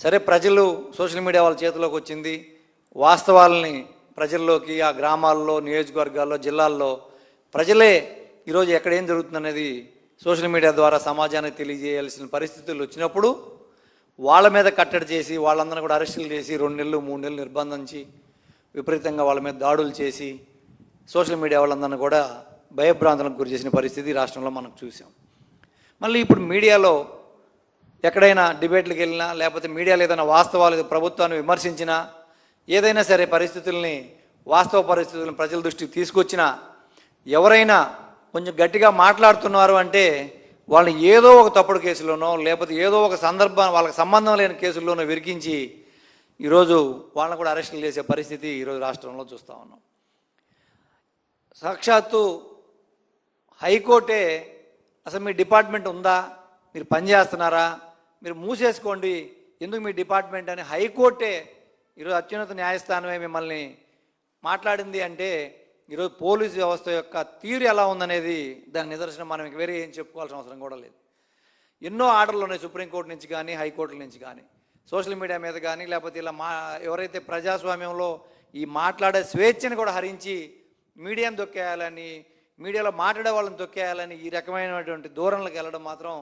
సరే ప్రజలు social media వాళ్ళ చేతిలోకి వచ్చింది. వాస్తవాలని ప్రజల్లోకి ఆ గ్రామాల్లో నియోజకవర్గాల్లో జిల్లాల్లో ప్రజలే ఈరోజు ఎక్కడ ఏం జరుగుతుందనేది సోషల్ మీడియా ద్వారా సమాజానికి తెలియజేయాల్సిన పరిస్థితులు వచ్చినప్పుడు వాళ్ళ మీద కట్టడి చేసి వాళ్ళందరినీ కూడా అరెస్టులు చేసి రెండు నెలలు మూడు నెలలు నిర్బంధించి విపరీతంగా వాళ్ళ మీద దాడులు చేసి సోషల్ మీడియా వాళ్ళందరినీ కూడా భయభ్రాంతులకు గురి చేసిన పరిస్థితి రాష్ట్రంలో మనం చూసాం. మళ్ళీ ఇప్పుడు మీడియాలో ఎక్కడైనా డిబేట్లకు వెళ్ళినా లేకపోతే మీడియాలో ఏదైనా వాస్తవాలు ప్రభుత్వాన్ని విమర్శించినా ఏదైనా సరే పరిస్థితుల్ని వాస్తవ పరిస్థితులను ప్రజల దృష్టికి తీసుకొచ్చినా ఎవరైనా కొంచెం గట్టిగా మాట్లాడుతున్నారు అంటే వాళ్ళని ఏదో ఒక తప్పుడు కేసులోనో లేకపోతే ఏదో ఒక సందర్భం వాళ్ళకి సంబంధం లేని కేసుల్లోనో విరికించి ఈరోజు వాళ్ళని కూడా అరెస్టులు చేసే పరిస్థితి ఈరోజు రాష్ట్రంలో చూస్తూ ఉన్నాం. సాక్షాత్తు హైకోర్టే అసలు మీ డిపార్ట్మెంట్ ఉందా? మీరు పనిచేస్తున్నారా మీరు మూసేసుకోండి. ఎందుకు మీ డిపార్ట్మెంట్ అని హైకోర్టే ఈరోజు అత్యున్నత న్యాయస్థానమే మిమ్మల్ని మాట్లాడింది అంటే ఈరోజు పోలీసు వ్యవస్థ యొక్క తీరు ఎలా ఉందనేది దాని నిదర్శనం మనం ఇంక వేరే ఏం చెప్పుకోవాల్సిన అవసరం కూడా లేదు. ఎన్నో ఆర్డర్లు ఉన్నాయి సుప్రీంకోర్టు నుంచి కానీ హైకోర్టుల నుంచి కానీ. సోషల్ మీడియా మీద కానీ లేకపోతే ఇలా మా ఎవరైతే ప్రజాస్వామ్యంలో ఈ మాట్లాడే స్వేచ్ఛని కూడా హరించి మీడియాను తొక్కేయాలని మీడియాలో మాట్లాడే వాళ్ళని తొక్కేయాలని ఈ రకమైనటువంటి దూరంలోకి వెళ్ళడం మాత్రం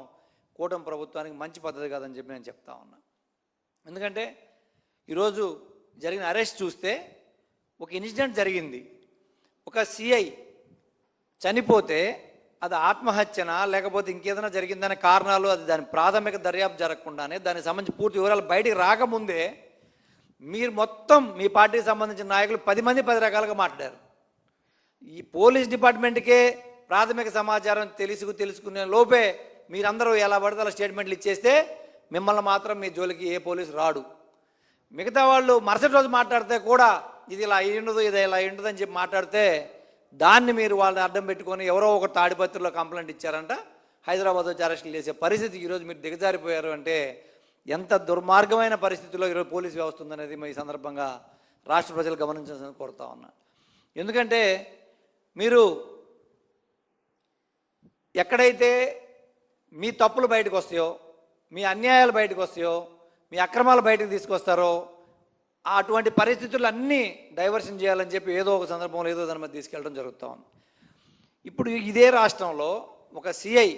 కూటమి ప్రభుత్వానికి మంచి పద్ధతి కాదని చెప్పి నేను చెప్తా ఉన్నా. ఎందుకంటే ఈరోజు జరిగిన అరెస్ట్ చూస్తే ఒక ఇన్సిడెంట్ జరిగింది. ఒక సిఐ చనిపోతే అది ఆత్మహత్యనా లేకపోతే ఇంకేదైనా జరిగిందనే కారణాలు అది దాని ప్రాథమిక దర్యాప్తు జరగకుండానే దానికి సంబంధించి పూర్తి వివరాలు బయటికి రాకముందే మీరు మొత్తం మీ పార్టీకి సంబంధించిన నాయకులు పది మంది పది రకాలుగా మాట్లాడారు. ఈ పోలీస్ డిపార్ట్మెంట్కే ప్రాథమిక సమాచారం తెలుసుకు తెలుసుకునే లోపే మీరందరూ ఎలా పడితే అలా స్టేట్మెంట్లు ఇచ్చేస్తే మిమ్మల్ని మాత్రం మీ జోలికి ఏ పోలీసు రాడు. మిగతా వాళ్ళు మరుసటి రోజు మాట్లాడితే కూడా ఇది ఇలా అయి ఉండదు ఇది ఇలా అయ్యిండదు అని చెప్పి మాట్లాడితే దాన్ని మీరు వాళ్ళని అడ్డం పెట్టుకొని ఎవరో ఒక తాడిపత్రిలో కంప్లైంట్ ఇచ్చారంట. హైదరాబాద్ వచ్చి అరెస్టులు చేసే పరిస్థితి ఈరోజు మీరు దిగజారిపోయారు అంటే ఎంత దుర్మార్గమైన పరిస్థితిలో ఈరోజు పోలీస్ వ్యవస్థ ఉందనేది ఈ సందర్భంగా రాష్ట్ర ప్రజలు గమనించాల్సిన కోరుతా ఉన్నా. ఎందుకంటే మీరు ఎక్కడైతే మీ తప్పులు బయటకు వస్తాయో మీ అన్యాయాలు బయటకు వస్తాయో మీ అక్రమాలు బయటకు తీసుకొస్తారో అటువంటి పరిస్థితులు అన్నీ డైవర్షన్ చేయాలని చెప్పి ఏదో ఒక సందర్భంలో ఏదో దాని మీద తీసుకెళ్ళడం జరుగుతూ ఉంది. ఇప్పుడు ఇదే రాష్ట్రంలో ఒక సిఐ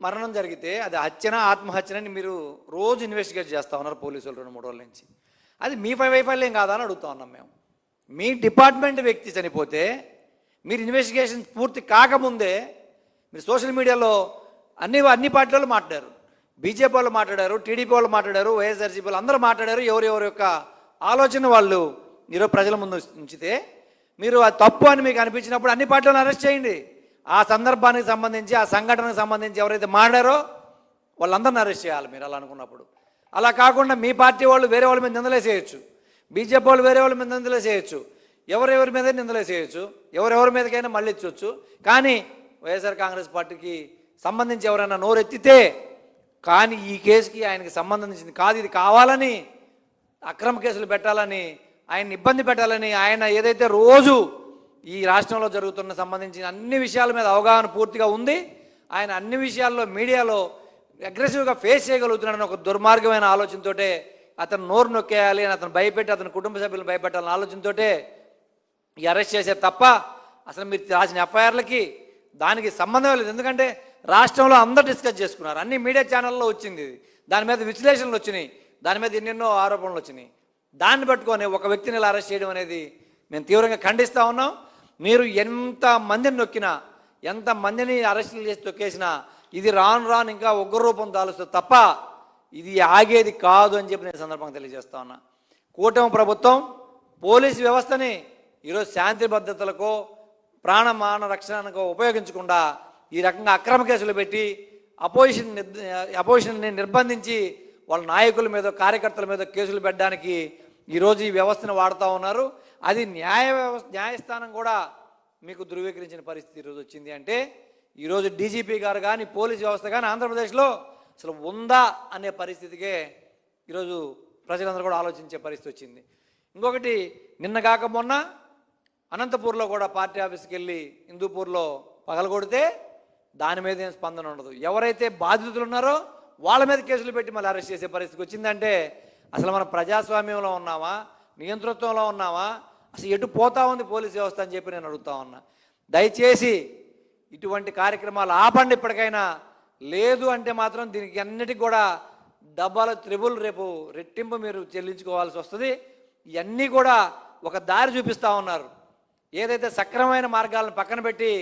మరణం జరిగితే అది హత్యన ఆత్మహత్యనని మీరు రోజు ఇన్వెస్టిగేట్ చేస్తా ఉన్నారు పోలీసులు రెండు మూడు రోజుల నుంచి. అది మీ పై వైఫల్యం కాదా అని అడుగుతా ఉన్నాం మేము. మీ డిపార్ట్మెంట్ వ్యక్తి చనిపోతే మీరు ఇన్వెస్టిగేషన్ పూర్తి కాకముందే మీరు సోషల్ మీడియాలో అన్ని అన్ని పార్టీలు మాట్లాడారు. బీజేపీ వాళ్ళు మాట్లాడారు టీడీపీ వాళ్ళు మాట్లాడారు వైఎస్ఆర్సీపీ వాళ్ళు అందరూ మాట్లాడారు. ఎవరు ఎవరి యొక్క ఆలోచన వాళ్ళు ఈరోజు ప్రజల ముందు ఉంచితే మీరు అది తప్పు అని మీకు అనిపించినప్పుడు అన్ని పార్టీలను అరెస్ట్ చేయండి. ఆ సందర్భానికి సంబంధించి ఆ సంఘటనకు సంబంధించి ఎవరైతే మాట్లాడారో వాళ్ళందరిని అరెస్ట్ చేయాలి మీరు అలా అనుకున్నప్పుడు. అలా కాకుండా మీ పార్టీ వాళ్ళు వేరే వాళ్ళ మీద నిందలేసేయచ్చు. బీజేపీ వాళ్ళు వేరే వాళ్ళ మీద నిందలేసేయచ్చు. ఎవరెవరి మీద నిందలేసేయచ్చు. ఎవరెవరి మీదకైనా మళ్ళీ ఇచ్చొచ్చు కానీ వైఎస్ఆర్ కాంగ్రెస్ పార్టీకి సంబంధించి ఎవరైనా నోరెత్తితే కానీ ఈ కేసుకి ఆయనకి సంబంధించింది కాదు ఇది కావాలని అక్రమ కేసులు పెట్టాలని ఆయన ఇబ్బంది పెట్టాలని ఆయన ఏదైతే రోజు ఈ రాష్ట్రంలో జరుగుతున్న సంబంధించిన అన్ని విషయాల మీద అవగాహన పూర్తిగా ఉంది ఆయన అన్ని విషయాల్లో మీడియాలో అగ్రెసివ్గా ఫేస్ చేయగలుగుతున్నాడని ఒక దుర్మార్గమైన ఆలోచనతోటే అతను నోరు నొక్కేయాలి అని అతను భయపెట్టి అతని కుటుంబ సభ్యులను భయపెట్టాలని ఆలోచనతోటే ఈ అరెస్ట్ చేశారు తప్ప అసలు మీరు రాసిన ఎఫ్ఐఆర్లకి దానికి సంబంధం లేదు. ఎందుకంటే రాష్ట్రంలో అందరు డిస్కస్ చేసుకున్నారు. అన్ని మీడియా ఛానల్లో వచ్చింది ఇది. దాని మీద విశ్లేషణలు వచ్చినాయి. దాని మీద ఎన్నెన్నో ఆరోపణలు వచ్చినాయి. దాన్ని పట్టుకొని ఒక వ్యక్తిని ఇలా అరెస్ట్ చేయడం అనేది మేము తీవ్రంగా ఖండిస్తూ ఉన్నాం. మీరు ఎంత మందిని నొక్కినా ఎంత మందిని అరెస్టులు చేసి తొక్కేసినా ఇది రాను రాను ఇంకా ఉగ్ర రూపం దాలుస్తుంది తప్ప ఇది ఆగేది కాదు అని చెప్పి నేను సందర్భంగా తెలియజేస్తా ఉన్నా. కూటమి ప్రభుత్వం పోలీస్ వ్యవస్థని ఈరోజు శాంతి భద్రతలకు ప్రాణమాన రక్షణకు ఉపయోగించకుండా ఈ రకంగా అక్రమ కేసులు పెట్టి అపోజిషన్ అపోజిషన్ని నిర్బంధించి వాళ్ళ నాయకుల మీద కార్యకర్తల మీద కేసులు పెట్టడానికి ఈరోజు ఈ వ్యవస్థను వాడుతూ ఉన్నారు. అది న్యాయ వ్యవస్థ న్యాయస్థానం కూడా మీకు ధృవీకరించిన పరిస్థితి ఈరోజు వచ్చింది అంటే ఈరోజు డీజీపీ గారు కానీ పోలీస్ వ్యవస్థ కానీ ఆంధ్రప్రదేశ్లో అసలు ఉందా అనే పరిస్థితికే ఈరోజు ప్రజలందరూ కూడా ఆలోచించే పరిస్థితి వచ్చింది. ఇంకొకటి నిన్న కాక మొన్న అనంతపూర్లో కూడా పార్టీ ఆఫీస్కి వెళ్ళి హిందూపూర్లో పగలగొడితే దాని మీద ఏం స్పందన ఉండదు. ఎవరైతే బాధితులు ఉన్నారో వాళ్ళ మీద కేసులు పెట్టి మళ్ళీ అరెస్ట్ చేసే పరిస్థితికి వచ్చిందంటే అసలు మనం ప్రజాస్వామ్యంలో ఉన్నామా? నియంతృత్వంలో ఉన్నామా? అసలు ఎటు పోతా ఉంది పోలీస్ వ్యవస్థ అని చెప్పి నేను అడుగుతా ఉన్నా. దయచేసి ఇటువంటి కార్యక్రమాలు ఆపండి ఇప్పటికైనా. లేదు అంటే మాత్రం దీనికి అన్నిటికి కూడా డబ్బాల త్రిబుల్ రేపు రెట్టింపు మీరు చెల్లించుకోవాల్సి వస్తుంది. ఇవన్నీ కూడా ఒక దారి చూపిస్తూ ఉన్నారు. ఏదైతే సక్రమమైన మార్గాలను పక్కన పెట్టి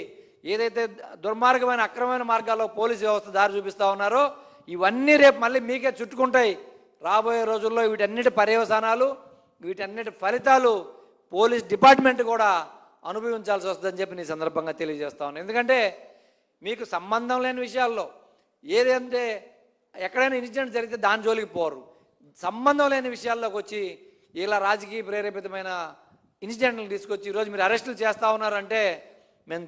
ఏదైతే దుర్మార్గమైన అక్రమమైన మార్గాల్లో పోలీసు వ్యవస్థ దారి చూపిస్తూ ఉన్నారో ఇవన్నీ రేపు మళ్ళీ మీకే చుట్టుకుంటాయి. రాబోయే రోజుల్లో వీటన్నిటి పర్యవసానాలు వీటన్నిటి ఫలితాలు పోలీస్ డిపార్ట్మెంట్ కూడా అనుభవించాల్సి వస్తుందని చెప్పి నీ సందర్భంగా తెలియజేస్తా ఉన్నాను ఎందుకంటే మీకు సంబంధం లేని విషయాల్లో ఏదంటే ఎక్కడైనా ఇన్సిడెంట్ జరిగితే దాని జోలికి పోరు. సంబంధం లేని విషయాల్లోకి వచ్చి ఇలా రాజకీయ ప్రేరేపితమైన ఇన్సిడెంట్లు తీసుకొచ్చి ఈరోజు మీరు అరెస్టులు చేస్తూ ఉన్నారంటే మేము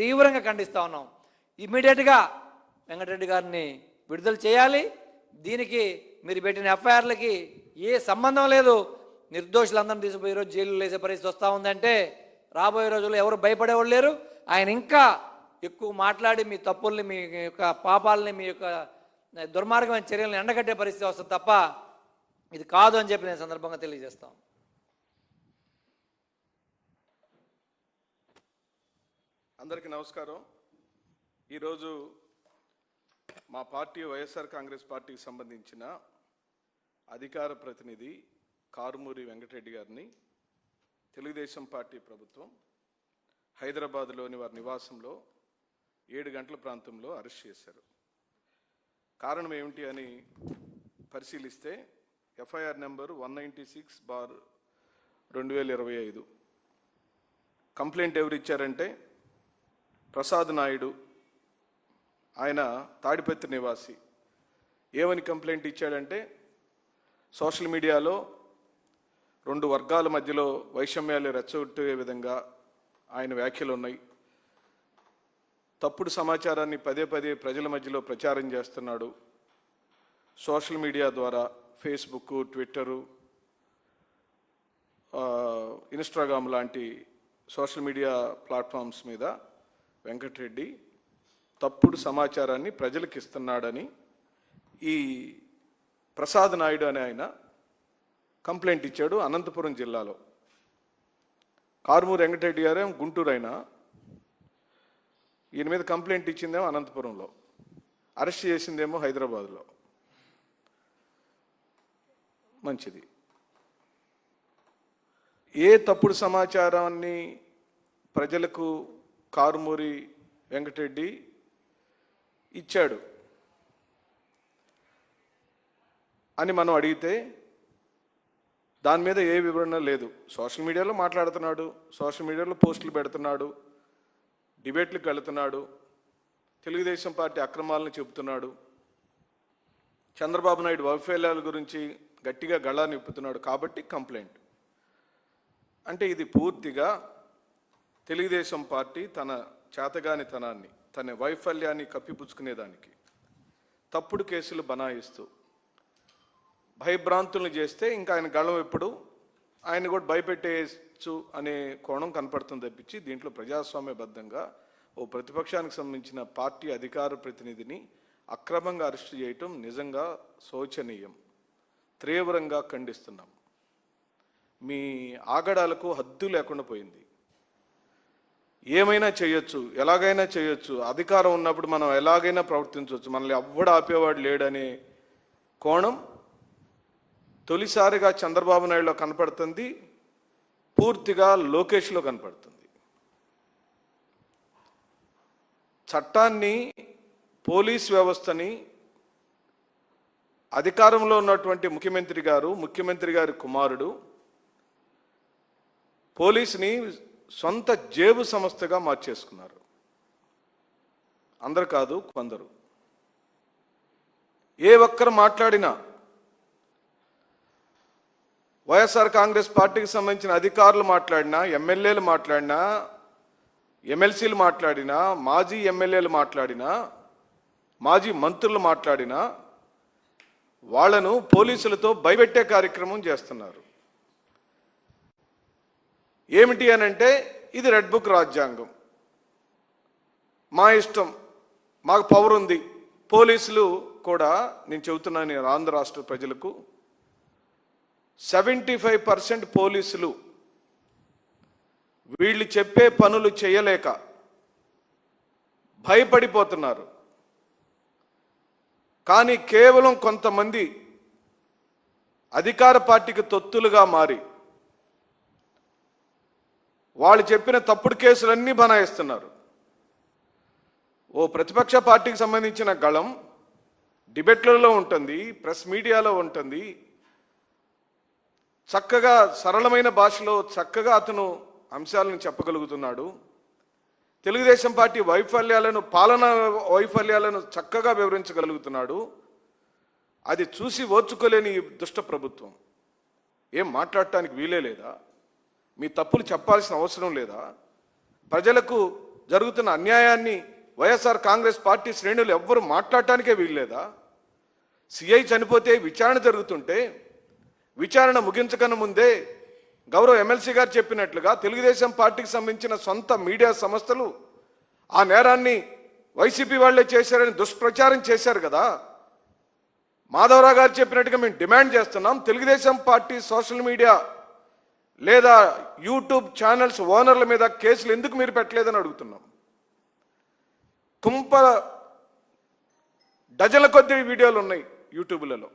తీవ్రంగా ఖండిస్తూ ఉన్నాం. ఇమ్మీడియట్గా వెంకటరెడ్డి గారిని విడుదల చేయాలి. దీనికి మీరు పెట్టిన ఎఫ్ఐఆర్లకి ఏ సంబంధం లేదు. నిర్దోషులందరినీ తీసుకుపోయి ఈరోజు జైలు వేసే పరిస్థితి వస్తూ ఉందంటే రాబోయే రోజుల్లో ఎవరు భయపడేవాళ్ళు లేరు. ఆయన ఇంకా ఎక్కువ మాట్లాడి మీ తప్పుల్ని మీ యొక్క పాపాలని మీ యొక్క దుర్మార్గమైన చర్యలను ఎండగట్టే పరిస్థితి వస్తుంది తప్ప ఇది కాదు అని చెప్పి నేను సందర్భంగా తెలియజేస్తాను అందరికీ నమస్కారం. ఈరోజు మా పార్టీ వైఎస్ఆర్ కాంగ్రెస్ పార్టీకి సంబంధించిన అధికార ప్రతినిధి కారుమూరి వెంకటరెడ్డి గారిని తెలుగుదేశం పార్టీ ప్రభుత్వం హైదరాబాద్లోని వారి నివాసంలో ఏడు గంటల ప్రాంతంలో అరెస్ట్ చేశారు. కారణం ఏమిటి అని పరిశీలిస్తే FIR number one ninety six bar రెండు వేల ఇరవై ఐదు. కంప్లైంట్ ఎవరు ఇచ్చారంటే ప్రసాద్ నాయుడు ఆయన తాడిపత్రి నివాసి. ఏమని కంప్లైంట్ ఇచ్చాడంటే సోషల్ మీడియాలో రెండు వర్గాల మధ్యలో వైషమ్యాలు రెచ్చగొట్టే విధంగా ఆయన వ్యాఖ్యలు ఉన్నాయి. తప్పుడు సమాచారాన్ని పదే పదే ప్రజల మధ్యలో ప్రచారం చేస్తున్నాడు. సోషల్ మీడియా ద్వారా ఫేస్బుక్ ట్విట్టరు ఇన్స్టాగ్రామ్ లాంటి సోషల్ మీడియా ప్లాట్ఫామ్స్ మీద వెంకటరెడ్డి తప్పుడు సమాచారాన్ని ప్రజలకు ఇస్తున్నాడని ఈ ప్రసాద్ నాయుడు అనే ఆయన కంప్లైంట్ ఇచ్చాడు అనంతపురం జిల్లాలో. కారుమూరు వెంకటరెడ్డి గారే గుంటూరు అయినా ఈయన మీద కంప్లైంట్ ఇచ్చిందేమో అనంతపురంలో. అరెస్ట్ చేసిందేమో హైదరాబాద్లో. మంచిది. ఏ తప్పుడు సమాచారాన్ని ప్రజలకు కారుమూరి వెంకటరెడ్డి ఇచ్చాడు. అని మనం అడిగితే దాని మీద ఏ వివరణ లేదు. సోషల్ మీడియాలో మాట్లాడుతున్నాడు సోషల్ మీడియాలో పోస్టులు పెడుతున్నాడు డిబేట్లకు వెళుతున్నాడు తెలుగుదేశం పార్టీ అక్రమాలను చెబుతున్నాడు చంద్రబాబు నాయుడు వైఫల్యాల గురించి గట్టిగా గళా నిప్పుతున్నాడు కాబట్టి కంప్లైంట్. అంటే ఇది పూర్తిగా తెలుగుదేశం పార్టీ తన చేతగానితనాన్ని తన వైఫల్యాన్ని కప్పిపుచ్చుకునేదానికి తప్పుడు కేసులు బనాయిస్తూ భయభ్రాంతులను చేస్తే ఇంకా ఆయన గళం ఎప్పుడు ఆయన కూడా భయపెట్టేయచ్చు అనే కోణం కనపడుతుంది తప్పించి దీంట్లో ప్రజాస్వామ్యబద్ధంగా ఓ ప్రతిపక్షానికి సంబంధించిన పార్టీ అధికార ప్రతినిధిని అక్రమంగా అరెస్టు చేయటం నిజంగా శోచనీయం తీవ్రంగా ఖండిస్తున్నాం. మీ ఆగడాలకు హద్దు లేకుండా పోయింది. ఏమైనా చేయొచ్చు ఎలాగైనా చేయొచ్చు అధికారం ఉన్నప్పుడు మనం ఎలాగైనా ప్రవర్తించవచ్చు. మనల్ని ఎవ్వడు ఆపేవాడు లేడనే కోణం తొలిసారిగా చంద్రబాబు నాయుడులో కనపడుతుంది పూర్తిగా లోకేష్లో కనపడుతుంది. చట్టాన్ని పోలీస్ వ్యవస్థని అధికారంలో ఉన్నటువంటి ముఖ్యమంత్రి గారు ముఖ్యమంత్రి గారి కుమారుడు పోలీసుని సొంత జేబు సంస్థగా మార్చేసుకున్నారు. అందరు కాదు కొందరు. ఏ ఒక్కరు మాట్లాడినా వైఎస్ఆర్ కాంగ్రెస్ పార్టీకి సంబంధించిన అధికారులు మాట్లాడినా ఎమ్మెల్యేలు మాట్లాడినా ఎమ్మెల్సీలు మాట్లాడినా మాజీ ఎమ్మెల్యేలు మాట్లాడినా మాజీ మంత్రులు మాట్లాడినా వాళ్ళను పోలీసులతో భయపెట్టే కార్యక్రమం చేస్తున్నారు. ఏమిటి అని అంటే ఇది రెడ్ బుక్ రాజ్యాంగం. మా ఇష్టం మాకు పవర్ ఉంది. పోలీసులు కూడా నేను చెబుతున్నాను నేను ఆంధ్ర రాష్ట్ర ప్రజలకు సెవెంటీ ఫైవ్ పర్సెంట్ పోలీసులు వీళ్ళు చెప్పే పనులు చేయలేక భయపడిపోతున్నారు. కానీ కేవలం కొంతమంది అధికార పార్టీకి తొత్తులుగా మారి వాళ్ళు చెప్పిన తప్పుడు కేసులన్నీ బనాయిస్తున్నారు. ఓ ప్రతిపక్ష పార్టీకి సంబంధించిన గళం డిబేట్లలో ఉంటుంది ప్రెస్ మీడియాలో ఉంటుంది. చక్కగా సరళమైన భాషలో చక్కగా అతను అంశాలను చెప్పగలుగుతున్నాడు. తెలుగుదేశం పార్టీ వైఫల్యాలను పాలన వైఫల్యాలను చక్కగా వివరించగలుగుతున్నాడు. అది చూసి ఓర్చుకోలేని ఈ దుష్ట ప్రభుత్వం. ఏం మాట్లాడటానికి వీలే లేదా? మీ తప్పులు చెప్పాల్సిన అవసరం లేదా? ప్రజలకు జరుగుతున్న అన్యాయాన్ని వైఎస్ఆర్ కాంగ్రెస్ పార్టీ శ్రేణులు ఎవ్వరు మాట్లాడటానికే వీల్లేదా? సిఐ చనిపోతే విచారణ జరుగుతుంటే విచారణ ముగించకన ముందే గౌరవ ఎమ్మెల్సీ గారు చెప్పినట్లుగా తెలుగుదేశం పార్టీకి సంబంధించిన సొంత మీడియా సంస్థలు ఆ నేరాన్ని వైసీపీ వాళ్ళే చేశారని దుష్ప్రచారం చేశారు కదా? మాధవరావు గారు చెప్పినట్టుగా మేము డిమాండ్ చేస్తున్నాం. తెలుగుదేశం పార్టీ సోషల్ మీడియా లేదా యూట్యూబ్ ఛానల్స్ ఓనర్ల మీద కేసులు ఎందుకు మీరు పెట్టలేదని అడుగుతున్నాం. తుంప డజన్ల కొద్ది వీడియోలు ఉన్నాయి యూట్యూబ్లలో.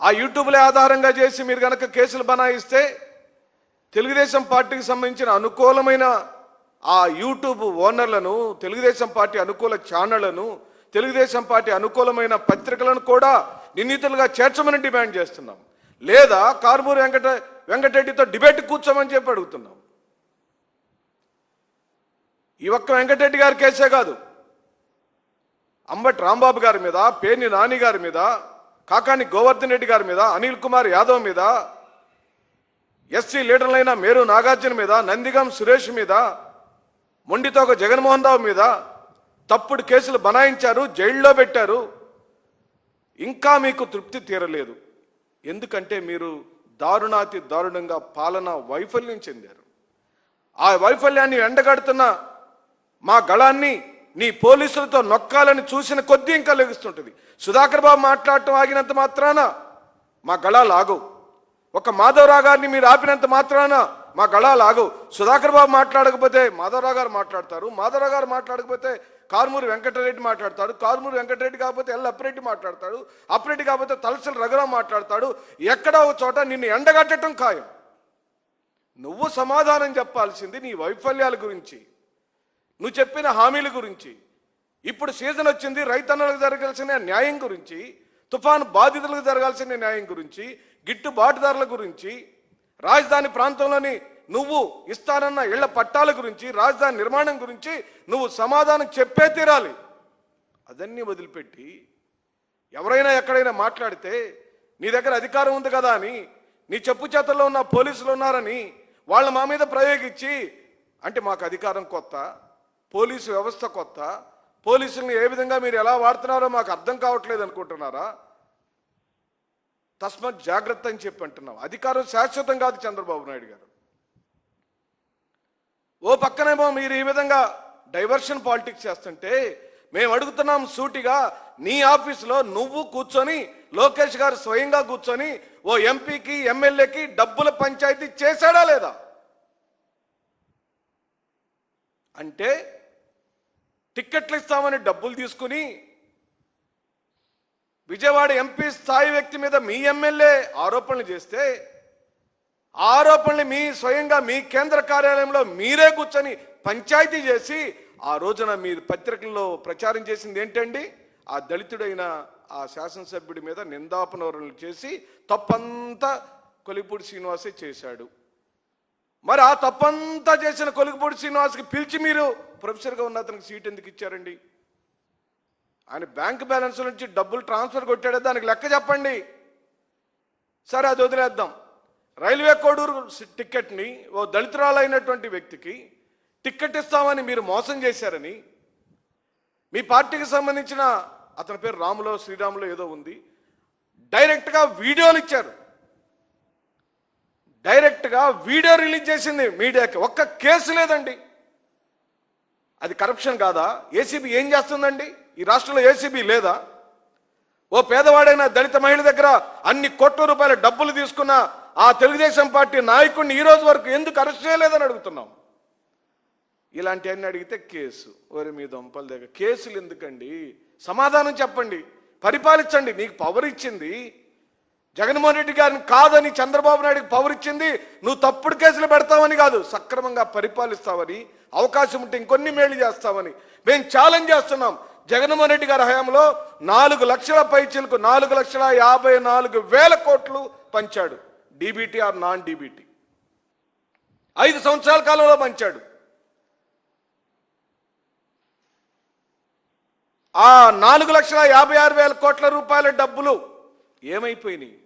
ఆ యూట్యూబ్లే ఆధారంగా చేసి మీరు కనుక కేసులు బనాయిస్తే తెలుగుదేశం పార్టీకి సంబంధించిన అనుకూలమైన ఆ యూట్యూబ్ ఓనర్లను తెలుగుదేశం పార్టీ అనుకూల ఛానళ్ళను తెలుగుదేశం పార్టీ అనుకూలమైన పత్రికలను కూడా నిందితులుగా చేర్చమని డిమాండ్ చేస్తున్నాం. లేదా కారుమూరి వెంకట వెంకటరెడ్డితో డిబేట్ కూర్చోమని చెప్పి అడుగుతున్నాం. ఈ ఒక్క వెంకటరెడ్డి గారి కేసే కాదు. అంబటి రాంబాబు గారి మీద పేర్ని నాని గారి మీద కాకాని గోవర్ధన్ రెడ్డి గారి మీద అనిల్ కుమార్ యాదవ్ మీద ఎస్సీ లీడర్లైన మేరు నాగార్జున మీద నందిగం సురేష్ మీద మొండితోక జగన్మోహన్ రావు మీద తప్పుడు కేసులు బనాయించారు జైల్లో పెట్టారు. ఇంకా మీకు తృప్తి తీరలేదు. ఎందుకంటే మీరు దారుణాతి దారుణంగా పాలన వైఫల్యం చెందారు. ఆ వైఫల్యాన్ని ఎండగడుతున్న మా గళాన్ని నీ పోలీసులతో నొక్కాలని చూసిన కొద్దీ ఇంకా లెగుస్తుంటుంది. సుధాకర్ బాబు మాట్లాడటం ఆగినంత మాత్రాన మా గళాలు ఆగవు. ఒక మాధవరావు గారిని మీరు ఆపినంత మాత్రాన మా గళాలు ఆగవు సుధాకర్ బాబు మాట్లాడకపోతే మాధవరావు గారు మాట్లాడతారు. మాధవరావు గారు మాట్లాడకపోతే కారుమూరి వెంకటరెడ్డి మాట్లాడతాడు కారుమూరి వెంకటరెడ్డి కాకపోతే ఎల్ అప్పిరెడ్డి మాట్లాడతాడు అప్పిరెడ్డి కాకపోతే తలసల రఘురావు మాట్లాడతాడు. ఎక్కడ ఒక చోట నిన్ను ఎండగట్టడం ఖాయం. నువ్వు సమాధానం చెప్పాల్సింది నీ వైఫల్యాల గురించి. నువ్వు చెప్పిన హామీల గురించి. ఇప్పుడు సీజన్ వచ్చింది. రైతన్నలకు జరగాల్సిన న్యాయం గురించి. తుఫాను బాధితులకు జరగాల్సిన న్యాయం గురించి. గిట్టుబాటుదారుల గురించి. రాజధాని ప్రాంతంలోని నువ్వు ఇస్తానన్న ఇళ్ళ పట్టాల గురించి రాజధాని నిర్మాణం గురించి నువ్వు సమాధానం చెప్పే తీరాలి. అదన్నీ వదిలిపెట్టి ఎవరైనా ఎక్కడైనా మాట్లాడితే నీ దగ్గర అధికారం ఉంది కదా అని నీ చెప్పు చేతల్లో ఉన్న పోలీసులు ఉన్నారని వాళ్ళ మా మీద ప్రయోగించి అంటే మాకు అధికారం కొత్త పోలీసు వ్యవస్థ కొత్త పోలీసుల్ని ఏ విధంగా మీరు ఎలా వాడుతున్నారో మాకు అర్థం కావట్లేదు అనుకుంటున్నారా? తస్మత్ జాగ్రత్త అని చెప్పి అంటున్నాం. అధికారం శాశ్వతం కాదు చంద్రబాబు నాయుడు గారు. ఓ పక్కనేమో మీరు ఈ విధంగా డైవర్షన్ పాలిటిక్స్ చేస్తుంటే మేము అడుగుతున్నాం సూటిగా నీ ఆఫీసులో నువ్వు కూర్చొని లోకేష్ గారు స్వయంగా కూర్చొని ఓ ఎంపీకి ఎమ్మెల్యేకి డబ్బుల పంచాయతీ చేశాడా లేదా? అంటే టిక్కెట్లు ఇస్తామని డబ్బులు తీసుకుని విజయవాడ ఎంపీ స్థాయి వ్యక్తి మీద మీ ఎమ్మెల్యే ఆరోపణలు చేస్తే ఆరోపణలు మీ స్వయంగా మీ కేంద్ర కార్యాలయంలో మీరే కూర్చొని పంచాయతీ చేసి ఆ రోజున మీరు పత్రికల్లో ప్రచారం చేసింది ఏంటండి? ఆ దళితుడైన ఆ శాసనసభ్యుడి మీద నిందాపనవరణలు చేసి తప్పంతా కొలిపూడి శ్రీనివాసే చేశాడు. మరి ఆ తప్పంతా చేసిన కొలుగుపూడి శ్రీనివాస్కి పిలిచి మీరు ప్రొఫెసర్గా ఉన్న అతనికి సీట్ ఎందుకు ఇచ్చారండి? ఆయన బ్యాంక్ బ్యాలెన్స్ నుంచి డబ్బులు ట్రాన్స్ఫర్ కొట్టాడే దానికి లెక్క చెప్పండి. సరే అది వదిలేద్దాం. రైల్వే కోడూరు టిక్కెట్ని ఓ దళితురాలైనటువంటి వ్యక్తికి టిక్కెట్ ఇస్తామని మీరు మోసం చేశారని మీ పార్టీకి సంబంధించిన అతని పేరు రాములో శ్రీరాములో ఏదో ఉంది. డైరెక్ట్గా వీడియోలు ఇచ్చారు. డైరెక్ట్గా వీడియో రిలీజ్ చేసింది మీడియాకి. ఒక్క కేసు లేదండి. అది కరప్షన్ కాదా? ఏసీబీ ఏం చేస్తుందండి? ఈ రాష్ట్రంలో ఏసీబీ లేదా? ఓ పేదవాడైన దళిత మహిళ దగ్గర అన్ని కోట్ల రూపాయల డబ్బులు తీసుకున్న ఆ తెలుగుదేశం పార్టీ నాయకుడిని ఈ రోజు వరకు ఎందుకు అరెస్ట్ చేయలేదని అడుగుతున్నాం. ఇలాంటివన్నీ అడిగితే కేసు. ఓరి మీ దొంపల దగ్గర కేసులు ఎందుకండి? సమాధానం చెప్పండి. పరిపాలించండి. నీకు పవర్ ఇచ్చింది. జగన్మోహన్ రెడ్డి గారిని కాదని చంద్రబాబు నాయుడికి పవర్ ఇచ్చింది. నువ్వు తప్పుడు కేసులు పెడతావని కాదు. సక్రమంగా పరిపాలిస్తావని అవకాశం ఉంటే ఇంకొన్ని మేలు చేస్తావని. మేము ఛాలెంజ్ చేస్తున్నాం. జగన్మోహన్ రెడ్డి గారి హయాంలో నాలుగు లక్షల పైచీలకు నాలుగు లక్షల యాభై నాలుగు వేల కోట్లు పంచాడు. డీబీటీ ఆర్ నాన్ డీబీటీ ఐదు సంవత్సరాల కాలంలో పంచాడు. ఆ నాలుగు లక్షల యాభై ఆరు వేల కోట్ల రూపాయల డబ్బులు ఏమైపోయినాయి?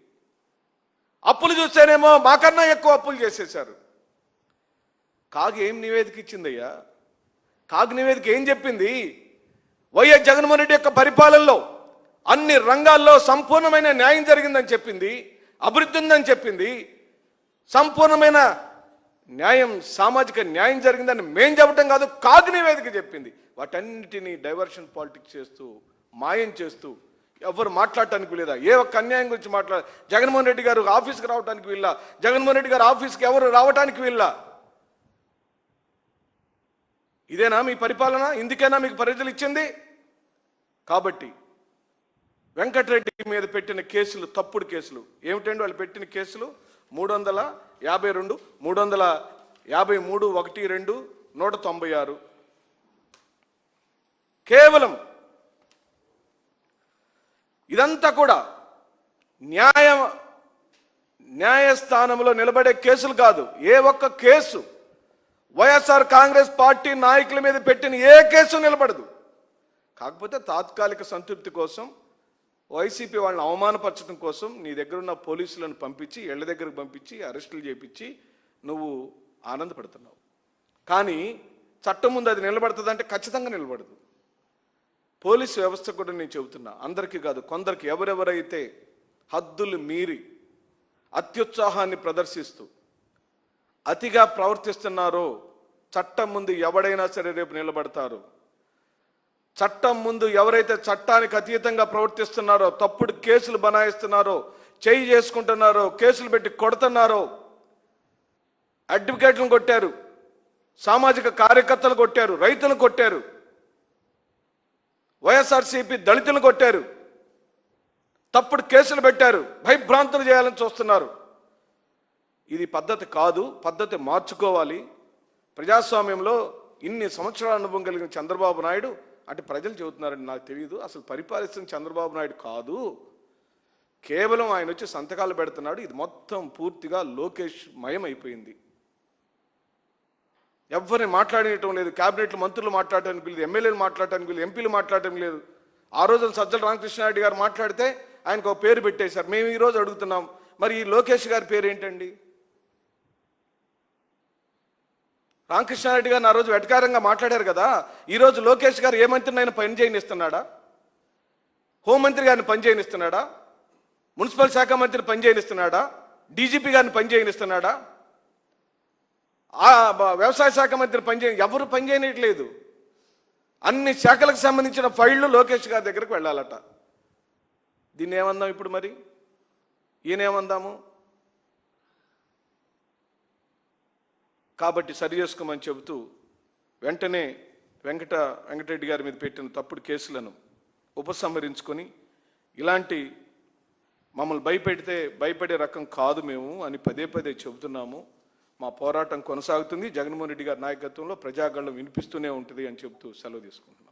అప్పులు చూస్తేనేమో మాకన్నా ఎక్కువ అప్పులు చేసేశారు. కాగు ఏం నివేదిక ఇచ్చిందయ్యా? కాగు నివేదిక ఏం చెప్పింది? వైఎస్ జగన్మోహన్ రెడ్డి యొక్క పరిపాలనలో అన్ని రంగాల్లో సంపూర్ణమైన న్యాయం జరిగిందని చెప్పింది అభివృద్ధి ఉందని చెప్పింది. సంపూర్ణమైన న్యాయం సామాజిక న్యాయం జరిగిందని మేం చెప్పటం కాదు కాగ్ నివేదిక చెప్పింది. వాటన్నిటినీ డైవర్షన్ పాలిటిక్స్ చేస్తూ మాయం చేస్తూ ఎవరు మాట్లాడటానికి వీలేదా ఏ ఒక్క అన్యాయం గురించి మాట్లాడ జగన్మోహన్ రెడ్డి గారు ఆఫీస్కి రావడానికి వీళ్ళ జగన్మోహన్ రెడ్డి గారు ఆఫీస్కి ఎవరు రావడానికి వీళ్ళ ఇదేనా మీ పరిపాలన? ఇందుకేనా మీకు ప్రజలు ఇచ్చింది? కాబట్టి వెంకటరెడ్డి మీద పెట్టిన కేసులు తప్పుడు కేసులు. ఏమిటండి వాళ్ళు పెట్టిన కేసులు? మూడు వందల యాభై రెండు మూడు వందల యాభై మూడు ఒకటి రెండు నూట తొంభై ఆరు. కేవలం ఇదంతా కూడా న్యాయ న్యాయస్థానంలో నిలబడే కేసులు కాదు. ఏ ఒక్క కేసు వైఎస్ఆర్ కాంగ్రెస్ పార్టీ నాయకుల మీద పెట్టిన ఏ కేసు నిలబడదు. కాకపోతే తాత్కాలిక సంతృప్తి కోసం వైసీపీ వాళ్ళని అవమానపరచడం కోసం నీ దగ్గర ఉన్న పోలీసులను పంపించి ఇళ్ళ దగ్గరకు పంపించి అరెస్టులు చేపించి నువ్వు ఆనందపడుతున్నావు. కానీ చట్టం ముందు అది నిలబడుతుందంటే ఖచ్చితంగా నిలబడదు. పోలీసు వ్యవస్థ కూడా నేను చెబుతున్నా అందరికీ కాదు కొందరికి ఎవరెవరైతే హద్దులు మీరి అత్యుత్సాహాన్ని ప్రదర్శిస్తూ అతిగా ప్రవర్తిస్తున్నారో చట్టం ముందు ఎవడైనా సరే రేపు నిలబడతారు. చట్టం ముందు ఎవరైతే చట్టానికి అతీతంగా ప్రవర్తిస్తున్నారో తప్పుడు కేసులు బనాయిస్తున్నారో చేయి చేసుకుంటున్నారో కేసులు పెట్టి కొడుతున్నారో అడ్వకేట్లను కొట్టారు సామాజిక కార్యకర్తలు కొట్టారు రైతులను కొట్టారు వైఎస్ఆర్సీపీ దళితులను కొట్టారు తప్పుడు కేసులు పెట్టారు భయభ్రాంతులు చేయాలని చూస్తున్నారు. ఇది పద్ధతి కాదు పద్ధతి మార్చుకోవాలి. ప్రజాస్వామ్యంలో ఇన్ని సంవత్సరాల అనుభవం కలిగిన చంద్రబాబు నాయుడు అంటే ప్రజలు చెబుతున్నారని నాకు తెలియదు అసలు పరిపాలిస్తున్న చంద్రబాబు నాయుడు కాదు. కేవలం ఆయన వచ్చి సంతకాలు పెడుతున్నాడు. ఇది మొత్తం పూర్తిగా లోకేష్ మయం అయిపోయింది. ఎవరిని మాట్లాడటం లేదు. క్యాబినెట్లు మంత్రులు మాట్లాడటానికి లేదు ఎమ్మెల్యేలు మాట్లాడటానికి లేదు ఎంపీలు మాట్లాడటం లేదు ఆ రోజు సజ్జల రామకృష్ణారెడ్డి గారు మాట్లాడితే ఆయనకు ఒక పేరు పెట్టేశారు. మేము ఈరోజు అడుగుతున్నాం. మరి ఈ లోకేష్ గారి పేరు ఏంటండి రామకృష్ణారెడ్డి గారు ఆ రోజు వెటకారంగా మాట్లాడారు కదా ఈరోజు లోకేష్ గారు ఏ మంత్రిని ఆయన పని చేయనిస్తున్నాడా? హోంమంత్రి గారిని పని చేయనిస్తున్నాడా? మున్సిపల్ శాఖ మంత్రిని పని చేయనిస్తున్నాడా? డీజీపీ గారిని పని చేయనిస్తున్నాడా? ఆ వ్యవసాయ శాఖ మంత్రిని పనిచే ఎవరు పని చేయనట్లేదు అన్ని శాఖలకు సంబంధించిన ఫైళ్ళు లోకేష్ గారి దగ్గరకు వెళ్ళాలట. దీన్ని ఏమందాం ఇప్పుడు మరి? ఈయనేమందాము? కాబట్టి సరి చేసుకోమని చెబుతూ వెంటనే వెంకట వెంకటరెడ్డి గారి మీద పెట్టిన తప్పుడు కేసులను ఉపసంహరించుకొని ఇలాంటి మమ్మల్ని భయపెడితే భయపడే రకం కాదు మేము అని పదే పదే చెబుతున్నాము. మా పోరాటం కొనసాగుతుంది. జగన్మోహన్ రెడ్డి గారి నాయకత్వంలో ప్రజాగళం వినిపిస్తూనే ఉంటుంది అని చెబుతూ సెలవు తీసుకుంటున్నాం.